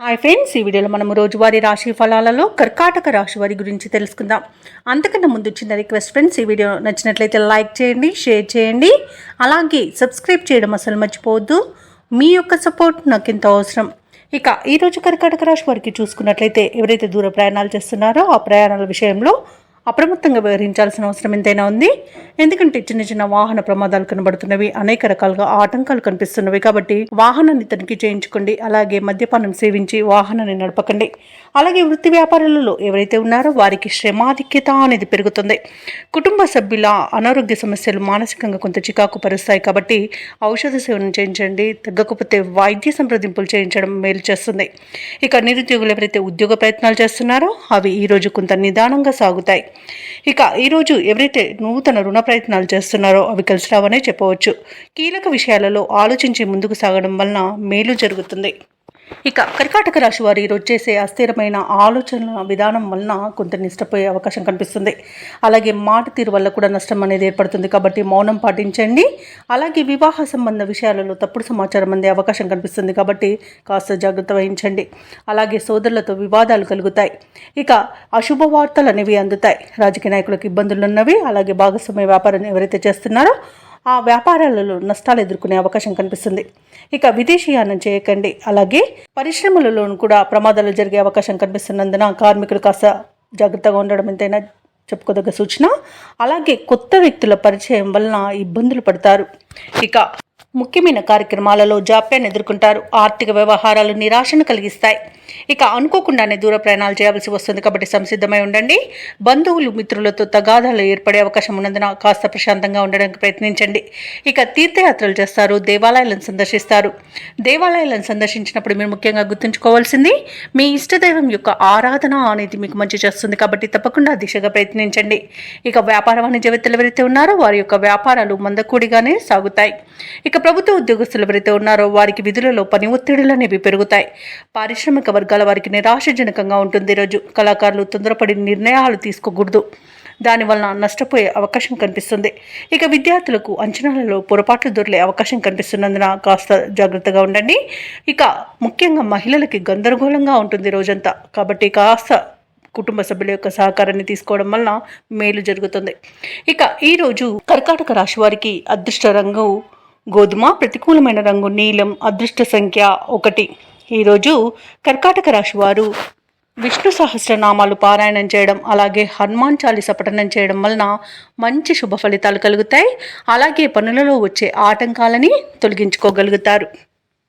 Hi friends ఈ వీడియోలో మనం రోజువారీ రాశి ఫలాలలో కర్కాటక రాశి వారి గురించి తెలుసుకుందాం. అంతకన్నా ముందు చిన్న రిక్వెస్ట్ ఫ్రెండ్స్ ఈ వీడియో నచ్చినట్లయితే లైక్ చేయండి షేర్ చేయండి. అలాగే సబ్స్క్రైబ్ చేయడం అసలు మర్చిపోవద్దు. మీ యొక్క సపోర్ట్ నాకు ఎంతో అవసరం. ఇక ఈరోజు కర్కాటక రాశి వారికి చూసుకున్నట్లయితే ఎవరైతే దూర ప్రయాణాలు చేస్తున్నారో ఆ ప్రయాణాల విషయంలో అప్రమత్తంగా వ్యవహరించాల్సిన అవసరం ఎంతైనా ఉంది. ఎందుకంటే చిన్న చిన్న వాహన ప్రమాదాలు కనబడుతున్నవి అనేక రకాలుగా ఆటంకాలు కనిపిస్తున్నవి కాబట్టి వాహనాన్ని తనిఖీ చేయించుకోండి అలాగే మద్యపానం సేవించి వాహనాన్ని నడపకండి. అలాగే వృత్తి వ్యాపారాలలో ఎవరైతే ఉన్నారో వారికి శ్రమాధిక్యత అనేది పెరుగుతుంది. కుటుంబ సభ్యుల అనారోగ్య సమస్యలు మానసికంగా కొంత చికాకు పరుస్తాయి కాబట్టి ఔషధ సేవనం చేయించండి తగ్గకపోతే వైద్య సంప్రదింపులు చేయించడం మేలు చేస్తుంది. ఇక నిరుద్యోగులు ఎవరైతే ఉద్యోగ ప్రయత్నాలు చేస్తున్నారో అవి ఈరోజు కొంత నిదానంగా సాగుతాయి. ఇక ఈరోజు ఎవరైతే నూతన రుణ ప్రయత్నాలు చేస్తున్నారో అవి కలిసి రావనే చెప్పవచ్చు. కీలక విషయాలలో ఆలోచించి ముందుకు సాగడం వలన మేలు జరుగుతుంది. ఇక కర్కాటక రాశి వారు ఈరోజు చేసే అస్థిరమైన ఆలోచన విధానం వలన కొంత నష్టపోయే అవకాశం కనిపిస్తుంది. అలాగే మాట తీరు వల్ల కూడా నష్టం అనేది ఏర్పడుతుంది కాబట్టి మౌనం పాటించండి. అలాగే వివాహ సంబంధ విషయాలలో తప్పుడు సమాచారం అందే అవకాశం కనిపిస్తుంది కాబట్టి కాస్త జాగ్రత్త వహించండి. అలాగే సోదరులతో వివాదాలు కలుగుతాయి. ఇక అశుభ వార్తలు అనేవి అందుతాయి. రాజకీయ నాయకులకు ఇబ్బందులు ఉన్నవి అలాగే భాగస్వామ్య వ్యాపారం ఎవరైతే చేస్తున్నారో ఆ వ్యాపారాలలో నష్టాలు ఎదుర్కొనే అవకాశం కనిపిస్తుంది. ఇక విదేశీయానం చేయకండి. అలాగే పరిశ్రమలలోనూ కూడా ప్రమాదాలు జరిగే అవకాశం కనిపిస్తున్నందున కార్మికులు కాస్త జాగ్రత్తగా ఉండడం ఎంతైనా చెప్పుకోదగ్గ సూచన. అలాగే కొత్త వ్యక్తుల పరిచయం వలన ఇబ్బందులు పడతారు. ఇక ముఖ్యమైన కార్యక్రమాలలో జాప్యాన్ని ఎదుర్కొంటారు. ఆర్థిక వ్యవహారాలు నిరాశను కలిగిస్తాయి. ఇక అనుకోకుండానే దూర ప్రయాణాలు చేయాల్సి వస్తుంది కాబట్టి సంసిద్ధమై ఉండండి. బంధువులు మిత్రులతో తగాదాలు ఏర్పడే అవకాశం ఉన్నందున కాస్త ప్రశాంతంగా ఉండడానికి ప్రయత్నించండి. ఇక తీర్థయాత్రలు చేస్తారు దేవాలయాలను సందర్శిస్తారు. దేవాలయాలను సందర్శించినప్పుడు మీరు ముఖ్యంగా గుర్తుంచుకోవాల్సింది మీ ఇష్టదైవం యొక్క ఆరాధన అనేది మీకు మంచి చేస్తుంది కాబట్టి తప్పకుండా దిశగా ప్రయత్నించండి. ఇక వ్యాపార వాణిజ్య వ్యక్తులు ఎవరైతే ఉన్నారో వారి యొక్క వ్యాపారాలు మందకూడిగానే సాగుతాయి. ఇక ప్రభుత్వ ఉద్యోగస్తులు ఎవరైతే ఉన్నారో వారికి విధులలో పని ఒత్తిడులు అనేవి పెరుగుతాయి. పారిశ్రామిక వర్గాల వారికి నిరాశజనకంగా ఉంటుంది. ఈరోజు కళాకారులు తొందరపడి నిర్ణయాలు తీసుకోకూడదు. దానివలన నష్టపోయే అవకాశం కనిపిస్తుంది. ఇక విద్యార్థులకు అంచనాలలో పొరపాట్లు దొరికే అవకాశం కనిపిస్తున్నందున కాస్త జాగ్రత్తగా ఉండండి. ఇక ముఖ్యంగా మహిళలకి గందరగోళంగా ఉంటుంది రోజంతా. కాబట్టి కాస్త కుటుంబ సభ్యుల యొక్క సహకారాన్ని తీసుకోవడం వలన మేలు జరుగుతుంది. ఇక ఈరోజు కర్కాటక రాశి వారికి అదృష్ట రంగు గోధుమ ప్రతికూలమైన రంగు నీలం అదృష్ట సంఖ్య ఒకటి. ఈరోజు కర్కాటక రాశి వారు విష్ణు సహస్రనామాలు పారాయణం చేయడం అలాగే హనుమాన్ చాలీస పఠనం చేయడం వలన మంచి శుభ ఫలితాలు కలుగుతాయి. అలాగే పనులలో వచ్చే ఆటంకాలని తొలగించుకోగలుగుతారు.